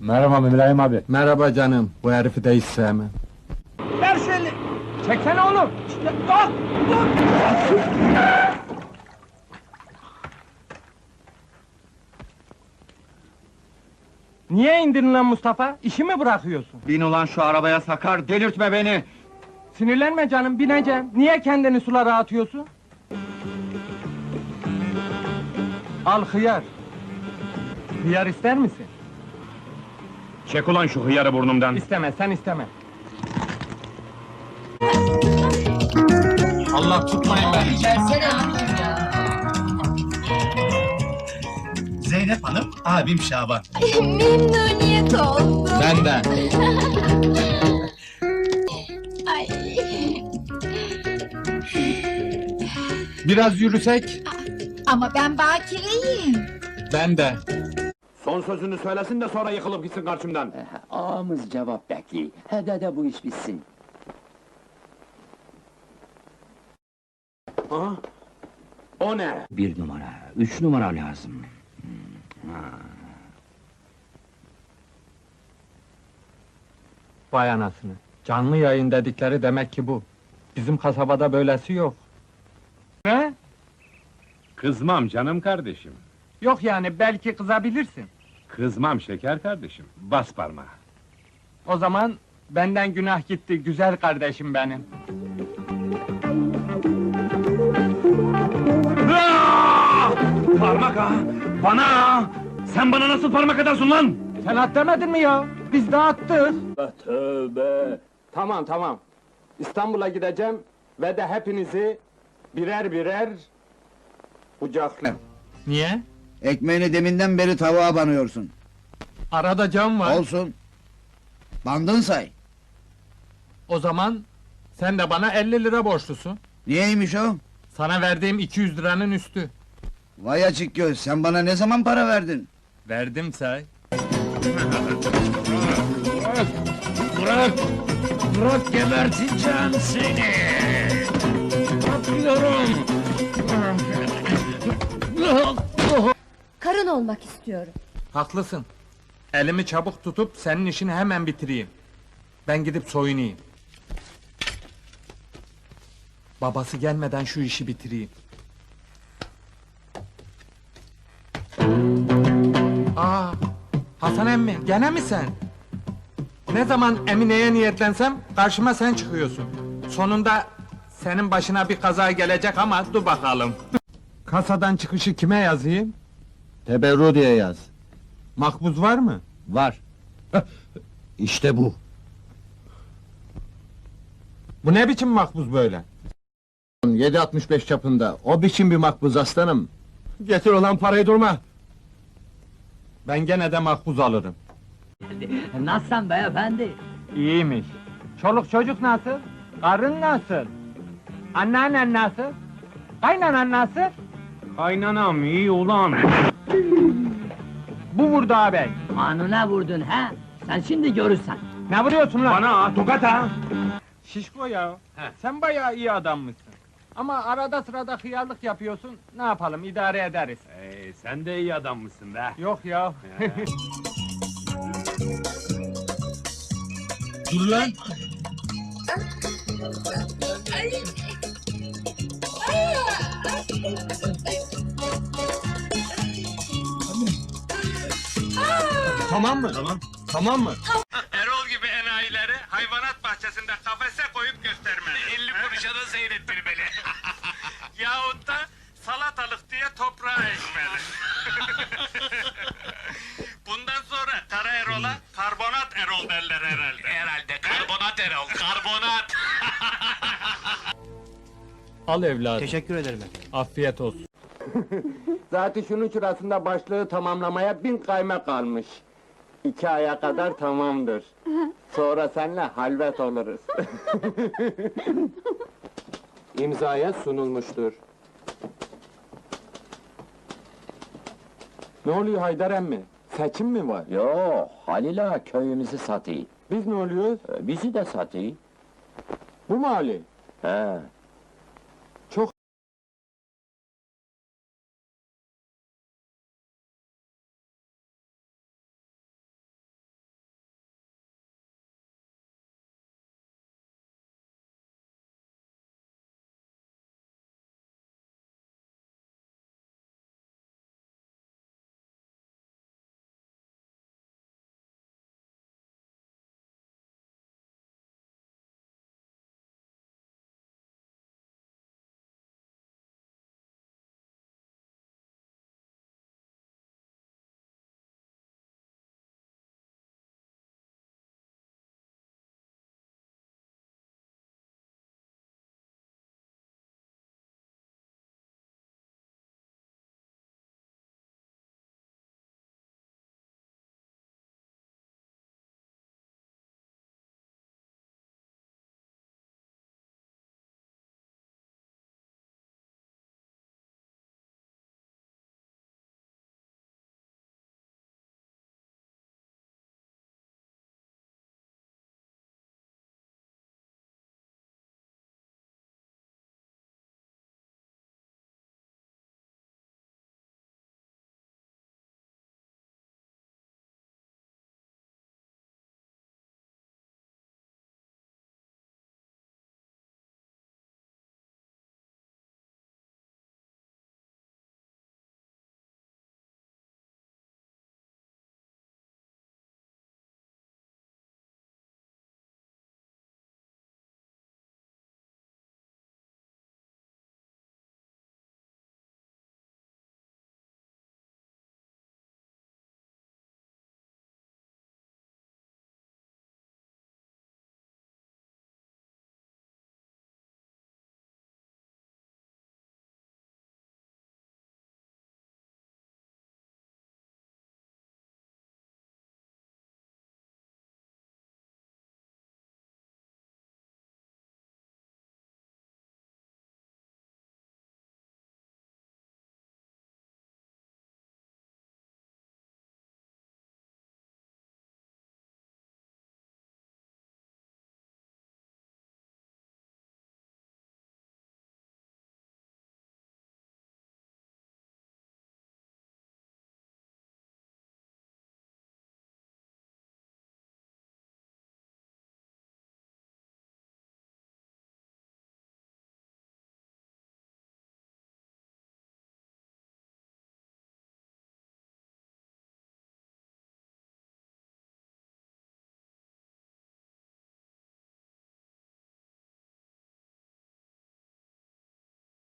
Merhaba Mülayim abi. Merhaba canım, bu herifi de hiç sevmem. Ver şu elini! Çeksene oğlum! Dur! Dur! Niye indirin lan Mustafa? İşi mi bırakıyorsun? Bin ulan şu arabaya Sakar, delirtme beni! Sinirlenme canım, bineceğim. Niye kendini sulara atıyorsun? Al hıyar. Hıyar ister misin? Çek ulan şu hıyarı burnumdan. İsteme, sen isteme. Allah tutmayın beni. Zeynep Hanım, abim Şaban. Memnuniyet oldu. Ben de. Ay. Biraz yürüsek? Ama ben bakireyim. Ben de. Son sözünü söylesin de sonra yıkılıp gitsin karşımdan. Ağamız cevap bekliyor. Hadi de bu iş bitsin. Aha. O ne? Bir numara, üç numara lazım. Vay anasını. Canlı yayın dedikleri demek ki bu. Bizim kasabada böylesi yok. Ne? Kızmam canım kardeşim. Yok yani, belki kızabilirsin. Kızmam şeker kardeşim. Bas parmağı. O zaman benden günah gitti güzel kardeşim benim. Parmak ha! Bana ha! Sen bana nasıl parmak atarsın lan? Sen at demedin mi ya? Biz de attık. Tövbe! Tamam tamam. İstanbul'a gideceğim ve de hepinizi birer birer kucaklayacağım. Niye? Ekmeğini deminden beri tavuğa banıyorsun. Arada cam var. Olsun. Bandın say. O zaman sen de bana 50 lira borçlusun. Niyeymiş o? Sana verdiğim 200 liranın üstü. Vay açık göz, sen bana ne zaman para verdin? Verdim say. Bırak! Bırak geberteceğim seni! Bırakıyorum! Olmak istiyorum. Haklısın. Elimi çabuk tutup senin işini hemen bitireyim. Ben gidip soyunayım. Babası gelmeden şu işi bitireyim. Aa, Hasan emmi, gene mi sen? Ne zaman Emine'ye niyetlensem karşıma sen çıkıyorsun. Sonunda senin başına bir kaza gelecek ama dur bakalım. Kasadan çıkışı kime yazayım? Teberru diye yaz. Makbuz var mı? Var. işte bu. Bu ne biçim makbuz böyle? 7.65 çapında. O biçim bir makbuz aslanım. Getir olan parayı durma. Ben gene de makbuz alırım. Nasılsın beyefendi? İyiymiş. Çoluk çocuk nasıl? Karın nasıl? Anneannen nasıl? Kaynanan nasıl? Kaynanam iyi ulan. Bu vurdu ağabey. Kanuna vurdun ha? Sen şimdi görürsen. Ne vuruyorsun lan? Bana ha, tokat ha! Şişko ya. Sen bayağı iyi adammışsın. Ama arada sırada hıyarlık yapıyorsun. Ne yapalım idare ederiz. Ee, sen de iyi adam mısın be? Yok ya. Dur lan! Tamam mı? Tamam. Tamam mı? Erol gibi enayileri hayvanat bahçesinde kafese koyup göstermeli. 50 kuruşa da seyrettirmeli. Yahut da salatalık diye toprağa ekmeli. Bundan sonra Kara Erol'a karbonat Erol derler herhalde. Herhalde karbonat Erol, karbonat. Al evladım. Teşekkür ederim. Afiyet olsun. Zaten şunun şurasında başlığı tamamlamaya bin kayme kalmış. İki aya kadar tamamdır. Sonra seninle halvet oluruz. İmzaya sunulmuştur. Ne oluyor Haydar emmi? Seçim mi var? Yo, Halil ağa köyümüzü satıyor. Biz ne oluyoruz? Ee, Bizi de satıyor. Bu mu Ali? He,